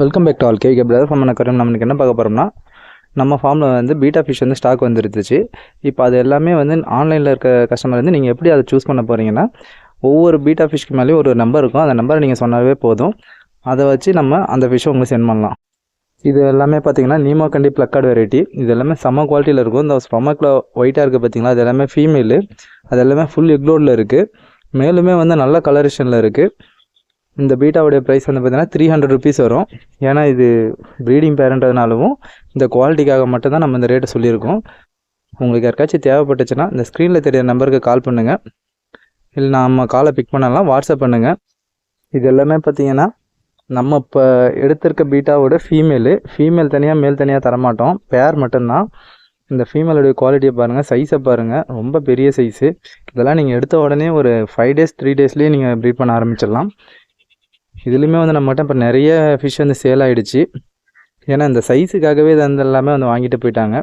Welcome back to all KK brother farm கரம் நம்ம என்ன பார்க்க போகிறோம்னா நம்ம ஃபார்மில் வந்து பீட்டா ஃபிஷ் வந்து ஸ்டாக் வந்துருந்துச்சு. இப்போ அது எல்லாமே வந்து ஆன்லைனில் இருக்க கஸ்டமர் வந்து நீங்கள் எப்படி அதை சூஸ் பண்ண போகிறீங்கன்னா ஒவ்வொரு பீட்டா ஃபிஷ்க்கு மேலேயும் ஒரு நம்பர் இருக்கும். அந்த நம்பரை நீங்கள் சொன்னாவே போதும். அதை வச்சு நம்ம அந்த ஃபிஷ்ஷை உங்களுக்கு சென்ட் பண்ணலாம். இது எல்லாமே பார்த்தீங்கன்னா நீமோ கண்டி ப்ளக்கார்டு வெரைட்டி இது எல்லாமே செம்ம குவாலிட்டியில் இருக்கும். இந்த ஸ்டொமக்கில் ஒயிட்டாக இருக்குது பார்த்தீங்களா அது எல்லாமே ஃபீமேலு அது எல்லாமே ஃபுல் எக்லோடில் இருக்குது மேலுமே வந்து நல்ல கலரேஷனில் இருக்குது இந்த பீட்டாவுடைய ப்ரைஸ் வந்து பார்த்தீங்கன்னா த்ரீ ஹண்ட்ரட் ருபீஸ் வரும். ஏன்னா இது ப்ரீடிங் பேரண்ட்னாலும் இந்த குவாலிட்டிக்காக மட்டும்தான் நம்ம இந்த ரேட்டை சொல்லியிருக்கோம். உங்களுக்கு யாருக்காச்சும் தேவைப்பட்டுச்சுன்னா இந்த ஸ்க்ரீனில் தெரிய நம்பருக்கு கால் பண்ணுங்கள் இல்லை நம்ம காலை பிக் பண்ணலாம் வாட்ஸ்அப் பண்ணுங்கள் இது எல்லாமே பார்த்தீங்கன்னா நம்ம இப்போ எடுத்திருக்க பீட்டாவோட ஃபீமேலு ஃபீமேல் தனியாக மேல் தனியாக தரமாட்டோம். பேர் மட்டும்தான். இந்த ஃபீமேலுடைய குவாலிட்டியை பாருங்கள் சைஸை பாருங்கள் ரொம்ப பெரிய சைஸு இதெல்லாம் நீங்கள் எடுத்த உடனே ஒரு ஃபைவ் டேஸ் த்ரீ டேஸ்லேயே நீங்கள் ப்ரீட் பண்ண ஆரம்பிச்சிடலாம். இதுலேயுமே வந்து நம்மகிட்ட இப்போ நிறைய ஃபிஷ் வந்து சேல் ஆகிடுச்சு ஏன்னா இந்த சைஸுக்காகவே இது அந்த எல்லாமே வந்து வாங்கிட்டு போயிட்டாங்க.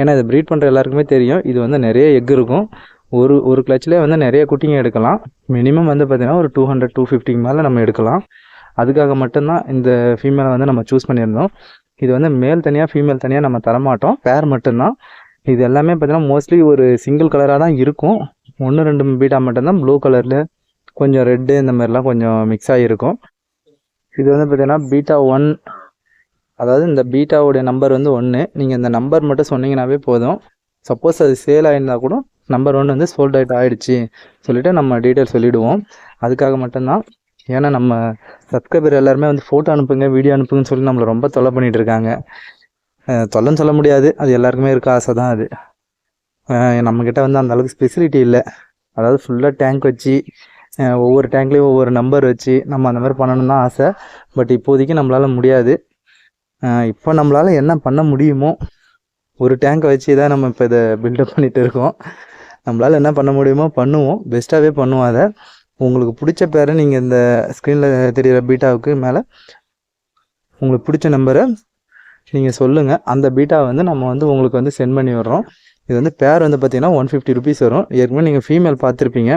ஏன்னா இது ப்ரீட் பண்ணுற எல்லாருக்குமே தெரியும். இது வந்து நிறைய எக் இருக்கும். ஒரு ஒரு கிளச்சிலே வந்து நிறைய குட்டிங்க எடுக்கலாம். மினிமம் வந்து பார்த்திங்கன்னா ஒரு டூ ஹண்ட்ரட் டூ ஃபிஃப்டிக்கு மேலே நம்ம எடுக்கலாம். அதுக்காக மட்டும்தான் இந்த ஃபீமேலை வந்து நம்ம சூஸ் பண்ணியிருந்தோம். இது வந்து மேல் தனியாக ஃபீமேல் தனியாக நம்ம தரமாட்டோம். பேர் மட்டும்தான். இது எல்லாமே பார்த்திங்கன்னா மோஸ்ட்லி ஒரு சிங்கிள் கலராக தான் இருக்கும். ஒன்று ரெண்டு பீட்டா மட்டும்தான். ப்ளூ கலரில் கொஞ்சம் ரெட்டு இந்த மாதிரிலாம் கொஞ்சம் மிக்ஸ் ஆகிருக்கும் இது வந்து பார்த்தீங்கன்னா பீட்டா ஒன் அதாவது இந்த பீட்டாவுடைய நம்பர் வந்து ஒன்று நீங்கள் இந்த நம்பர் மட்டும் சொன்னீங்கன்னாவே போதும். சப்போஸ் அது சேல் ஆகிருந்தா கூட நம்பர் ஒன் வந்து சோல்ட் அவுட் ஆகிடுச்சு சொல்லிவிட்டு நம்ம டீட்டெயில் சொல்லிவிடுவோம் அதுக்காக மட்டும்தான். ஏன்னா நம்ம சப்ஸ்கிரைபர் எல்லாருமே வந்து ஃபோட்டோ அனுப்புங்க வீடியோ அனுப்புங்கன்னு சொல்லி நம்மளை ரொம்ப தொல்லை பண்ணிகிட்டு இருக்காங்க. தொல்லைன்னு சொல்ல முடியாது. அது எல்லாருக்குமே இருக்க ஆசை தான் அது நம்மக்கிட்ட வந்து அந்த அளவுக்கு ஸ்பெசிலிட்டி இல்லை. அதாவது ஃபுல்லாக டேங்க் வச்சு ஒவ்வொரு டேங்க்லேயும் ஒவ்வொரு நம்பர் வச்சு நம்ம அந்த மாதிரி பண்ணணும்னு தான் ஆசை. பட் இப்போதைக்கு நம்மளால் முடியாது. இப்போ நம்மளால் என்ன பண்ண முடியுமோ ஒரு டேங்கை வச்சு தான் நம்ம இப்போ இதை பில்டப் பண்ணிகிட்டு இருக்கோம். நம்மளால் என்ன பண்ண முடியுமோ பண்ணுவோம். பெஸ்ட்டாகவே பண்ணுவோம் அதை. உங்களுக்கு பிடிச்ச பேரை நீங்கள் இந்த ஸ்க்ரீனில் தெரியிற பீட்டாவுக்கு மேலே உங்களுக்கு பிடிச்ச நம்பரை நீங்கள் சொல்லுங்கள் அந்த பீட்டா வந்து நம்ம வந்து உங்களுக்கு வந்து சென்ட் பண்ணி விடுறோம். இது வந்து பேர் வந்து பார்த்தீங்கன்னா ஒன் ஃபிஃப்டி ருபீஸ் வரும். ஏற்கனவே நீங்கள் ஃபீமேல் பார்த்துருப்பீங்க.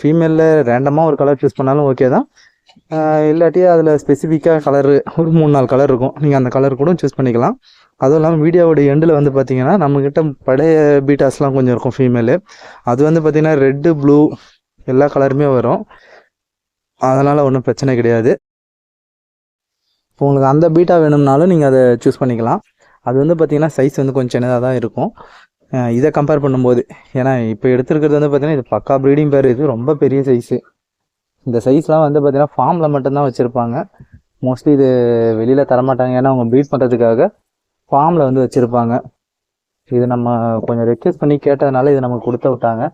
ஃபீமேலில் ரேண்டமாக ஒரு கலர் சூஸ் பண்ணாலும் ஓகே தான். இல்லாட்டி அதில் ஸ்பெசிஃபிக்காக கலரு ஒரு மூணு நாலு கலர் இருக்கும். நீங்கள் அந்த கலர் கூட சூஸ் பண்ணிக்கலாம். அதுவும் இல்லாமல் வீடியோவோட எண்டில் வந்து பார்த்தீங்கன்னா நம்மக்கிட்ட பழைய பீட்டாஸ்லாம் கொஞ்சம் இருக்கும் ஃபீமேலு அது வந்து பார்த்தீங்கன்னா ரெட்டு ப்ளூ எல்லா கலருமே வரும். அதனால் ஒன்றும் பிரச்சனை கிடையாது. இப்போ உங்களுக்கு அந்த பீட்டா வேணும்னாலும் நீங்கள் அதை சூஸ் பண்ணிக்கலாம். அது வந்து பார்த்திங்கன்னா சைஸ் வந்து கொஞ்சம் சின்னதாக தான் இருக்கும். இதை கம்பேர் பண்ணும்போது ஏன்னா இப்போ எடுத்துருக்கிறது வந்து பார்த்தீங்கன்னா இது பக்கா ப்ரீடிங் பேர் இது ரொம்ப பெரிய சைஸு இந்த சைஸ்லாம் வந்து பார்த்தீங்கன்னா ஃபார்மில் மட்டும்தான் வச்சுருப்பாங்க. மோஸ்ட்லி இது வெளியில் தரமாட்டாங்க. ஏன்னா அவங்க ப்ரீட் பண்ணுறதுக்காக ஃபார்மில் வந்து வச்சுருப்பாங்க. இது நம்ம கொஞ்சம் ரெக்வெஸ்ட் பண்ணி கேட்டதுனால இது நமக்கு கொடுத்து விட்டாங்க.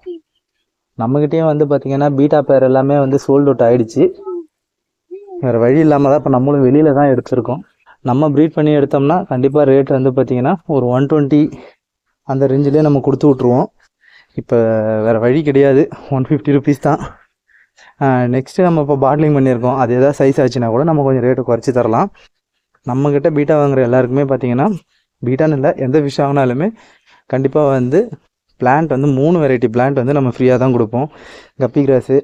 நம்மக்கிட்டேயும் வந்து பார்த்திங்கன்னா பீட்டா பேர் எல்லாமே வந்து சோல்ட் அவுட் ஆகிடுச்சு வேறு வழி இல்லாமல் தான் இப்போ நம்மளும் வெளியில் தான் எடுத்திருக்கோம். நம்ம ப்ரீட் பண்ணி எடுத்தோம்னா கண்டிப்பாக ரேட் வந்து பார்த்தீங்கன்னா ஒரு ஒன் டுவெண்ட்டி அந்த ரேஞ்சிலே நம்ம கொடுத்து விட்ருவோம் இப்போ வேறு வழி கிடையாது. ஒன் ஃபிஃப்டி ருபீஸ் தான். நெக்ஸ்ட்டு நம்ம இப்போ பாட்லிங் பண்ணியிருக்கோம். அது எதாவது சைஸ் ஆச்சுன்னா கூட நம்ம கொஞ்சம் ரேட்டு குறைச்சி தரலாம். நம்மக்கிட்ட பீட்டா வாங்குற எல்லாருக்குமே பார்த்தீங்கன்னா பீட்டான்னு இல்லை எந்த விஷயம் வாங்கினாலுமே கண்டிப்பாக வந்து பிளான்ட் வந்து மூணு வெரைட்டி பிளான்ட் வந்து நம்ம ஃப்ரீயாக தான் கொடுப்போம். Guppy grass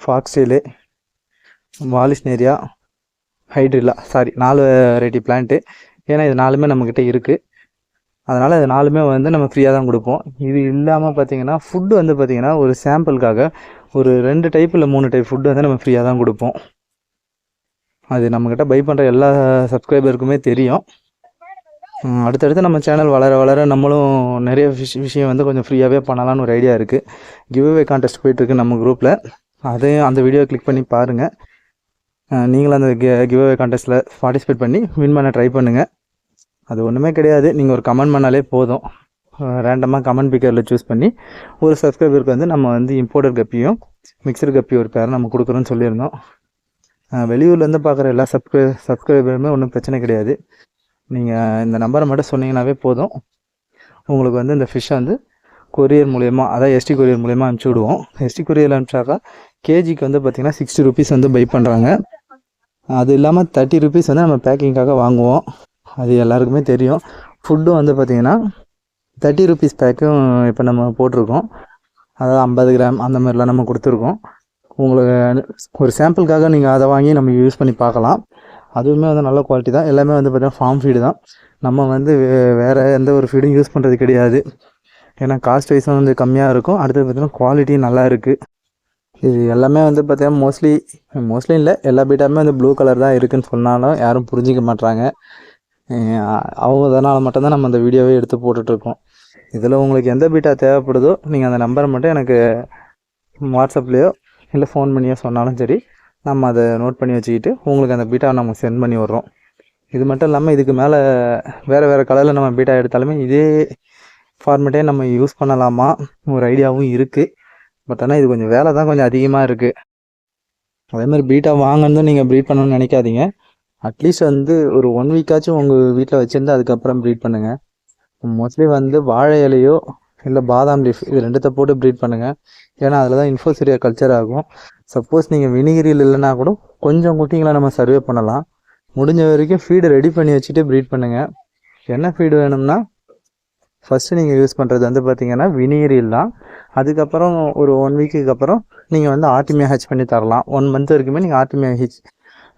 foxtail vallisneria hydrilla sorry நாலு வெரைட்டி பிளான்ட்டு ஏன்னா இது நாலுமே நம்மக்கிட்ட இருக்குது அதனால் இது நாலுமே வந்து நம்ம ஃப்ரீயாக தான் கொடுப்போம். இது இல்லாமல் பார்த்தீங்கன்னா ஃபுட்டு வந்து பார்த்திங்கன்னா ஒரு சாம்பிளுக்காக ஒரு ரெண்டு டைப் இல்லை மூணு டைப் ஃபுட்டு வந்து நம்ம ஃப்ரீயாக தான் கொடுப்போம். அது நம்மக்கிட்ட பை பண்ணுற எல்லா சப்ஸ்கிரைபருக்குமே தெரியும். அடுத்தடுத்து நம்ம சேனல் வளர வளர நம்மளும் நிறைய விஷ விஷயம் வந்து கொஞ்சம் ஃப்ரீயாகவே பண்ணலான்னு ஒரு ஐடியா இருக்குது கிவ்அவே கான்டெஸ்ட் போயிட்டுருக்கு நம்ம குரூப்பில் அதையும் அந்த வீடியோ கிளிக் பண்ணி பாருங்கள் நீங்களும் அந்த கிவ்அவே கான்டெஸ்ட்டில் பார்ட்டிசிபேட் பண்ணி வின் பண்ண ட்ரை பண்ணுங்கள் அது ஒன்றுமே கிடையாது. நீங்கள் ஒரு கமெண்ட் பண்ணாலே போதும். ரேண்டமாக கமெண்ட் பிக்கரில் சூஸ் பண்ணி ஒரு சப்ஸ்கிரைபருக்கு வந்து நம்ம வந்து இம்போர்ட்டர் கப்பியும் மிக்சர் கப்பி ஒரு பேரை நம்ம கொடுக்குறோன்னு சொல்லியிருந்தோம். வெளியூர்லேருந்து பார்க்குற எல்லா சப்ஸ்கிரை சப்ஸ்கிரைபருமே ஒன்றும் பிரச்சனை கிடையாது. நீங்கள் இந்த நம்பரை மட்டும் சொன்னீங்கன்னாவே போதும். உங்களுக்கு வந்து இந்த ஃபிஷ்ஷை வந்து கொரியர் மூலயமா அதான் எஸ்டி கொரியர் மூலயமா அனுப்பிச்சி விடுவோம். எஸ்டி கொரியர் அனுப்பிச்சாக்கா கேஜிக்கு வந்து பார்த்திங்கன்னா சிக்ஸ்டி ருபீஸ் வந்து பை பண்ணுறாங்க அது இல்லாமல் தேர்ட்டி ருபீஸ் வந்து நம்ம பேக்கிங்காக வாங்குவோம். அது எல்லாருக்குமே தெரியும். ஃபுட்டும் வந்து பார்த்திங்கன்னா தேர்ட்டி ருபீஸ் பேக்கும் இப்போ நம்ம போட்டிருக்கோம். அதாவது ஐம்பது கிராம் அந்த மாதிரிலாம் நம்ம கொடுத்துருக்கோம். உங்களுக்கு ஒரு சாம்பிளுக்காக நீங்கள் அதை வாங்கி நம்ம யூஸ் பண்ணி பார்க்கலாம். அதுவுமே வந்து நல்ல குவாலிட்டி தான். எல்லாமே வந்து பார்த்திங்கன்னா ஃபார்ம் ஃபீடு தான். நம்ம வந்து வே- வேறு எந்த ஒரு ஃபீடும் யூஸ் பண்ணுறது கிடையாது. ஏன்னா காஸ்ட் வைஸும் வந்து கம்மியாக இருக்கும். அடுத்தது பார்த்திங்கன்னா குவாலிட்டியும் நல்லா இருக்குது இது எல்லாமே வந்து பார்த்திங்கன்னா மோஸ்ட்லி மோஸ்ட்லி இல்லை எல்லா பீட்டாமே வந்து ப்ளூ கலர் தான் இருக்குன்னு சொன்னாலும் யாரும் புரிஞ்சிக்க மாட்றாங்க. அவங்க அதனால் மட்டும்தான் நம்ம அந்த வீடியோவே எடுத்து போட்டுட்ருக்கோம். இதில் உங்களுக்கு எந்த பீட்டா தேவைப்படுதோ நீங்கள் அந்த நம்பரை மட்டும் எனக்கு வாட்ஸ்அப்லேயோ இல்லை ஃபோன் பண்ணியோ சொன்னாலும் சரி நம்ம அதை நோட் பண்ணி வச்சுக்கிட்டு உங்களுக்கு அந்த பீட்டாவை நம்ம சென்ட் பண்ணி விட்றோம். இது மட்டும் இல்லாமல் இதுக்கு மேலே வேறு வேறு கலரில் நம்ம பீட்டா எடுத்தாலுமே இதே ஃபார்மேட்டே நம்ம யூஸ் பண்ணலாமா? ஒரு ஐடியாவும் இருக்குது பட் ஆனால் இது கொஞ்சம் வேலை தான் கொஞ்சம் அதிகமாக இருக்குது அதே மாதிரி பீட்டா வாங்கணும் நீங்கள் ப்ரீட் பண்ணணும்னு நினைக்காதீங்க. அட்லீஸ்ட் வந்து ஒரு ஒன் வீக்காச்சும் உங்கள் வீட்டில் வச்சுருந்து அதுக்கப்புறம் ப்ரீட் பண்ணுங்கள் மோஸ்ட்லி வந்து வாழை இலையோ இல்லை பாதாம் லீஃப் இது ரெண்டுத்த போட்டு ப்ரீட் பண்ணுங்கள் ஏன்னா அதில் தான் இன்ஃபோசிரியா கல்ச்சர் ஆகும். சப்போஸ் நீங்கள் வினிகிரியில் இல்லைன்னா கூட கொஞ்சம் குட்டிங்களை நம்ம சர்வே பண்ணலாம். முடிஞ்ச வரைக்கும் ஃபீடு ரெடி பண்ணி வச்சுட்டு ப்ரீட் பண்ணுங்கள் என்ன ஃபீடு வேணும்னா ஃபஸ்ட்டு நீங்கள் யூஸ் பண்ணுறது வந்து பார்த்தீங்கன்னா வினிகிரில் தான். அதுக்கப்புறம் ஒரு ஒன் வீக்குக்கு அப்புறம் நீங்கள் வந்து ஆர்டிமியா ஹச் பண்ணி தரலாம். ஒன் மந்த் வரைக்குமே நீங்கள் ஆர்டிமியா ஹச்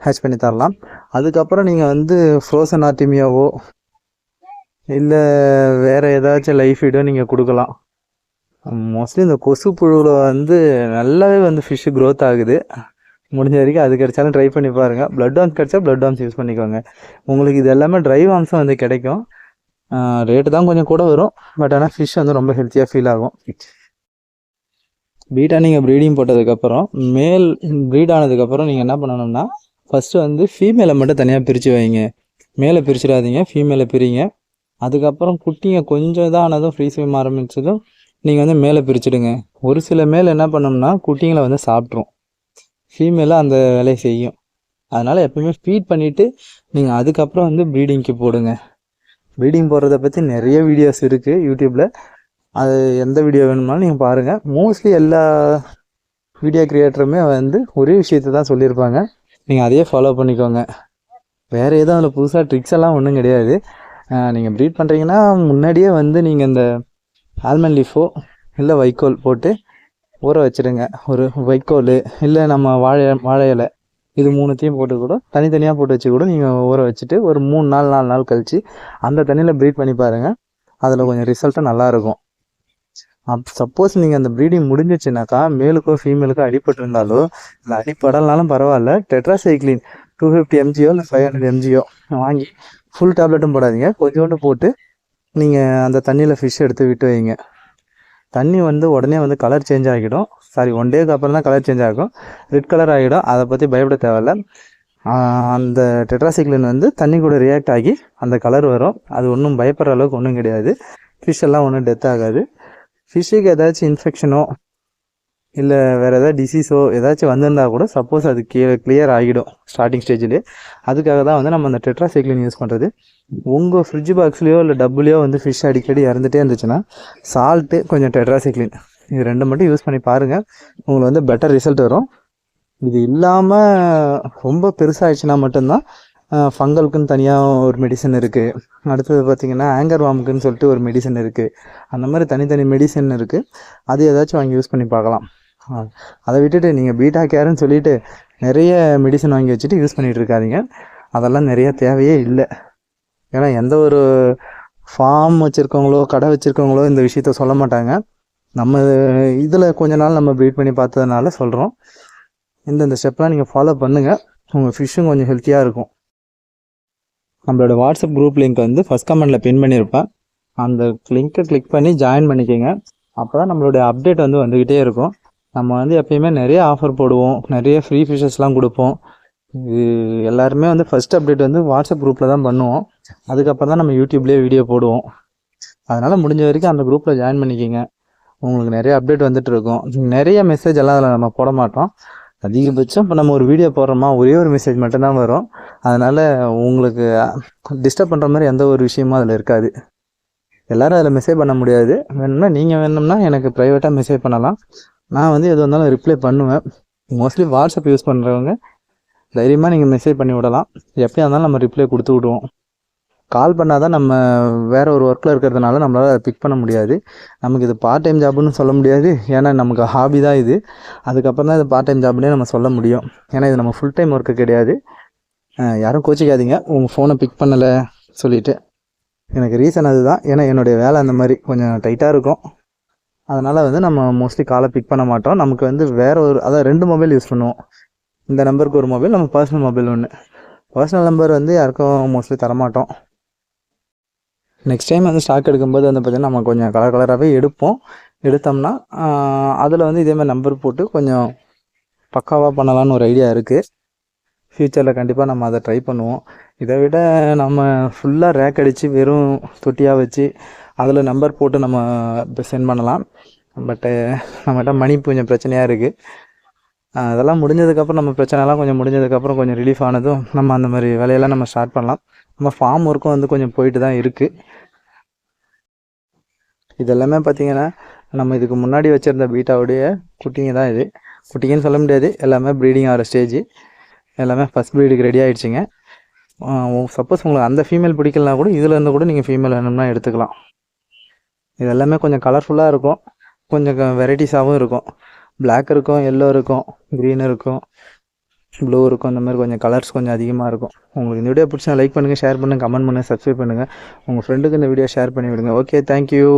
ஹேட்ச் பண்ணி தரலாம். அதுக்கப்புறம் நீங்கள் வந்து ஃப்ரோசன் ஆர்டிமியாவோ இல்லை வேறு ஏதாச்சும் லைஃப் ஃபீடோ நீங்கள் கொடுக்கலாம். மோஸ்ட்லி இந்த கொசு புழுவில் வந்து நல்லாவே வந்து ஃபிஷ்ஷு க்ரோத் ஆகுது. முடிஞ்ச வரைக்கும் அது கிடைச்சாலும் ட்ரை பண்ணி பாருங்கள் ப்ளட் வாம்ஸ் கிடைச்சா ப்ளட் வாம்ஸ் யூஸ் பண்ணிக்கோங்க. உங்களுக்கு இது எல்லாமே ட்ரை வாம்ஸும் வந்து கிடைக்கும். ரேட்டு தான் கொஞ்சம் கூட வரும். பட் ஆனால் ஃபிஷ் வந்து ரொம்ப ஹெல்த்தியாக ஃபீல் ஆகும். பீட்டா நீங்கள் ப்ரீடிங் போட்டதுக்கப்புறம் மேல் ப்ரீட் ஆனதுக்கப்புறம் நீங்கள் என்ன பண்ணணும்னா ஃபஸ்ட்டு வந்து ஃபீமேலை மட்டும் தனியாக பிரித்து வைங்க. மேலே பிரிச்சிடாதீங்க ஃபீமேலை பிரிங்க. அதுக்கப்புறம் குட்டிங்க கொஞ்சம் இதானதும் ஃப்ரீ ஸ்விம் ஆரம்பித்ததும் நீங்கள் வந்து மேலே பிரிச்சுடுங்க. ஒரு சில மேல் என்ன பண்ணோம்னா குட்டிங்களை வந்து சாப்பிட்ரும். ஃபீமேலாக அந்த வேலையை செய்யும். அதனால் எப்போயுமே ஃபீட் பண்ணிவிட்டு நீங்கள் அதுக்கப்புறம் வந்து ப்ரீடிங்க்கு போடுங்க. ப்ரீடிங் போடுறத பற்றி நிறைய வீடியோஸ் இருக்குது யூடியூப்பில் அது எந்த வீடியோ வேணும்னாலும் நீங்கள் பாருங்கள் மோஸ்ட்லி எல்லா வீடியோ க்ரியேட்டருமே வந்து ஒரே விஷயத்தை தான் சொல்லியிருப்பாங்க. நீங்கள் அதையே ஃபாலோ பண்ணிக்கோங்க. வேறு எதுவும் அதில் புதுசாக ட்ரிக்ஸ் எல்லாம் ஒன்றும் கிடையாது. நீங்கள் ப்ரீட் பண்ணுறீங்கன்னா முன்னாடியே வந்து நீங்கள் இந்த ஆல்மண்ட் லீஃபோ இல்லை வைக்கோல் போட்டு ஊற வச்சிடுங்க ஒரு வைக்கோல் இல்லை நம்ம வாழை வாழை இலை இது மூணுத்தையும் போட்டு கூட தனித்தனியாக போட்டு வச்சு கூட நீங்கள் ஊற வச்சுட்டு ஒரு மூணு நாள் நாலு நாள் கழித்து அந்த தண்ணியில் ப்ரீட் பண்ணி பாருங்கள் அதில் கொஞ்சம் ரிசல்ட்டும் நல்லாயிருக்கும் அப் சப்போஸ் நீங்கள் அந்த ப்ரீடிங் முடிஞ்சிச்சுனாக்கா மேலுக்கோ ஃபீமேலுக்கோ அடிபட்டிருந்தாலோ இல்லை அடிப்படலனாலும் பரவாயில்ல டெட்ராசைக்ளின் டூ ஃபிஃப்டி எம்ஜியோ இல்லை ஃபைவ் ஹண்ட்ரட் எம்ஜியோ வாங்கி ஃபுல் டேப்லெட்டும் போடாதீங்க. கொஞ்சோண்டு போட்டு நீங்கள் அந்த தண்ணியில் ஃபிஷ் எடுத்து விட்டு வைங்க. தண்ணி வந்து உடனே வந்து கலர் சேஞ்ச் ஆகிடும். சாரி ஒன் டேக்கு அப்புறம் தான் கலர் சேஞ்ச் ஆகும். ரெட் கலர் ஆகிடும். அதை பற்றி பயப்பட தேவையில்ல. அந்த டெட்ராசைக்ளின் வந்து தண்ணி கூட ரியாக்ட் ஆகி அந்த கலர் வரும். அது ஒன்றும் பயப்படுற அளவுக்கு ஒன்றும் கிடையாது. ஃபிஷ் எல்லாம் ஒன்றும் டெத் ஆகாது. ஃபிஷ்ஷுக்கு ஏதாச்சும் இன்ஃபெக்ஷனோ இல்லை வேறு ஏதாவது டிசீஸோ ஏதாச்சும் வந்திருந்தா கூட சப்போஸ் அது கீழே கிளியர் ஆகிடும் ஸ்டார்டிங் ஸ்டேஜ்லேயே அதுக்காக தான் வந்து நம்ம அந்த டெட்ராசைக்ளின் யூஸ் பண்ணுறது உங்கள் ஃப்ரிட்ஜ் பாக்ஸ்லேயோ இல்லை டப்புலையோ வந்து ஃபிஷ் அடிக்கடி இறந்துட்டே இருந்துச்சுன்னா சால்ட்டு கொஞ்சம் டெட்ராசைக்ளின் இது ரெண்டு மட்டும் யூஸ் பண்ணி பாருங்கள் உங்களுக்கு வந்து பெட்டர் ரிசல்ட் வரும். இது இல்லாமல் ரொம்ப பெருசாகிடுச்சுன்னா மட்டும்தான் ஃபங்கலுக்குன்னு தனியாக ஒரு மெடிசன் இருக்குது அடுத்தது பார்த்திங்கன்னா ஆங்கர் வாமுக்குன்னு சொல்லிட்டு ஒரு மெடிசன் இருக்குது அந்த மாதிரி தனித்தனி மெடிசன் இருக்குது அது ஏதாச்சும் வாங்கி யூஸ் பண்ணி பார்க்கலாம். அதை விட்டுட்டு நீங்கள் பீட்டா கேருன்னு சொல்லிட்டு நிறைய மெடிசன் வாங்கி வச்சுட்டு யூஸ் பண்ணிகிட்டு இருக்காதிங்க. அதெல்லாம் நிறையா தேவையே இல்லை. ஏன்னா எந்த ஒரு ஃபார்ம் வச்சுருக்கவங்களோ கடை வச்சுருக்கவங்களோ இந்த விஷயத்த சொல்ல மாட்டாங்க. நம்ம இதில் கொஞ்ச நாள் நம்ம ப்ரீட் பண்ணி பார்த்ததுனால சொல்கிறோம் இந்தந்த ஸ்டெப்லாம் நீங்கள் ஃபாலோ பண்ணுங்கள் உங்கள் ஃபிஷ்ஷும் கொஞ்சம் ஹெல்த்தியாக இருக்கும். நம்மளோட வாட்ஸ்அப் குரூப் லிங்க் வந்து ஃபஸ்ட் கமெண்ட்டில் பின் பண்ணியிருப்பேன் அந்த லிங்க்கை கிளிக் பண்ணி ஜாயின் பண்ணிக்கோங்க. அப்போ தான் நம்மளுடைய அப்டேட் வந்து வந்துக்கிட்டே இருக்கும். நம்ம வந்து எப்பயுமே நிறைய ஆஃபர் போடுவோம். நிறைய ஃப்ரீ ஃபீச்சர்ஸ்லாம் கொடுப்போம். இது எல்லாருமே வந்து ஃபஸ்ட் அப்டேட் வந்து வாட்ஸ்அப் குரூப்பில் தான் பண்ணுவோம். அதுக்கப்புறம் தான் நம்ம யூடியூப்லேயே வீடியோ போடுவோம். அதனால் முடிஞ்ச வரைக்கும் அந்த குரூப்பில் ஜாயின் பண்ணிக்கோங்க. உங்களுக்கு நிறைய அப்டேட் வந்துட்டு இருக்கும். நிறைய மெசேஜ் எல்லாம் அதில் நம்ம போட மாட்டோம். அதிகபட்சம் இப்போ நம்ம ஒரு வீடியோ போடுறோமா ஒரே ஒரு மெசேஜ் மட்டும்தான் வரும். அதனால் உங்களுக்கு டிஸ்டர்ப் பண்ணுற மாதிரி எந்த ஒரு விஷயமும் அதில் இருக்காது. எல்லோரும் அதில் மெசேஜ் பண்ண முடியாது. வேணும்னா நீங்கள் வேணும்னா எனக்கு ப்ரைவேட்டாக மெசேஜ் பண்ணலாம். நான் வந்து எது வந்தாலும் ரிப்ளை பண்ணுவேன். மோஸ்ட்லி வாட்ஸ்அப் யூஸ் பண்ணுறவங்க தைரியமாக நீங்கள் மெசேஜ் பண்ணி விடலாம். எப்படியா இருந்தாலும் நம்ம ரிப்ளை கொடுத்து விடுவோம். கால் பண்ணால் தான் நம்ம வேறு ஒரு ஒர்க்கில் இருக்கிறதுனால நம்மளால் அதை பிக் பண்ண முடியாது. நமக்கு இது பார்ட் டைம் ஜாப்னு சொல்ல முடியாது. ஏன்னா நமக்கு ஹாபி தான் இது. அதுக்கப்புறம் தான் இது பார்ட் டைம் ஜாப்னே நம்ம சொல்ல முடியும். ஏன்னா இது நம்ம ஃபுல் டைம் ஒர்க்கு கிடையாது யாரும் கோச்சிக்காதீங்க. உங்கள் ஃபோனை பிக் பண்ணலை சொல்லிவிட்டு எனக்கு ரீசன் அதுதான். ஏன்னா என்னுடைய வேலை அந்த மாதிரி. கொஞ்சம் டைட்டாக இருக்கும். அதனால் வந்து நம்ம மோஸ்ட்லி காலை பிக் பண்ண மாட்டோம். நமக்கு வந்து வேறு ஒரு அதான் ரெண்டு மொபைல் யூஸ் பண்ணுவோம். இந்த நம்பருக்கு ஒரு மொபைல் நம்ம பர்சனல் மொபைல் ஒன்று பர்சனல் நம்பர் வந்து யாருக்கும் மோஸ்ட்லி தரமாட்டோம். நெக்ஸ்ட் டைம் வந்து ஸ்டாக் எடுக்கும்போது வந்து பார்த்திங்கன்னா நம்ம கொஞ்சம் கலர் கலராகவே எடுப்போம். எடுத்தோம்னா அதில் வந்து இதே மாதிரி நம்பர் போட்டு கொஞ்சம் பக்காவாக பண்ணலான்னு ஒரு ஐடியா இருக்குது ஃப்யூச்சரில் கண்டிப்பாக நம்ம அதை ட்ரை பண்ணுவோம். இதை விட நம்ம ஃபுல்லாக ரேக் அடித்து வெறும் தொட்டியாக வச்சு அதில் நம்பர் போட்டு நம்ம சென்ட் பண்ணலாம். பட்டு நம்மகிட்ட மணி கொஞ்சம் பிரச்சனையாக இருக்குது அதெல்லாம் முடிஞ்சதுக்கப்புறம் நம்ம பிரச்சனைலாம் கொஞ்சம் முடிஞ்சதுக்கப்புறம் கொஞ்சம் ரிலீஃப் ஆனதும் நம்ம அந்த மாதிரி வேலையெல்லாம் நம்ம ஸ்டார்ட் பண்ணலாம். நம்ம ஃபார்ம் ஒர்க்கும் வந்து கொஞ்சம் போயிட்டு தான் இருக்குது இதெல்லாமே பார்த்தீங்கன்னா நம்ம இதுக்கு முன்னாடி வச்சுருந்த பீட்டாவுடைய குட்டிங்க தான் இது. குட்டிங்கன்னு சொல்ல முடியாது. எல்லாமே ப்ரீடிங் ஆகிற ஸ்டேஜ் எல்லாமே ஃபஸ்ட் ப்ரீடுக்கு ரெடி ஆகிடுச்சிங்க சப்போஸ் உங்களுக்கு அந்த ஃபீமேல் பிடிக்கலனா கூட இதுலேருந்து கூட நீங்கள் ஃபீமேல் வேணும்னா எடுத்துக்கலாம். இது எல்லாமே கொஞ்சம் கலர்ஃபுல்லாக இருக்கும். கொஞ்சம் வெரைட்டிஸாகவும் இருக்கும். பிளாக் இருக்கும் எல்லோ இருக்கும் க்ரீன் இருக்கும் ப்ளூ இருக்கும் இந்த மாதிரி கொஞ்சம் கலர்ஸ் கொஞ்சம் அதிகமாக இருக்கும். உங்களுக்கு இந்த வீடியோ பிடிச்சா லைக் பண்ணுங்கள் ஷேர் பண்ணுங்கள் கமெண்ட் பண்ணுங்கள் சப்ஸ்கிரைப் பண்ணுங்கள் உங்கள் ஃப்ரெண்டுக்கு இந்த வீடியோ ஷேர் பண்ணி விடுங்க. Okay thank you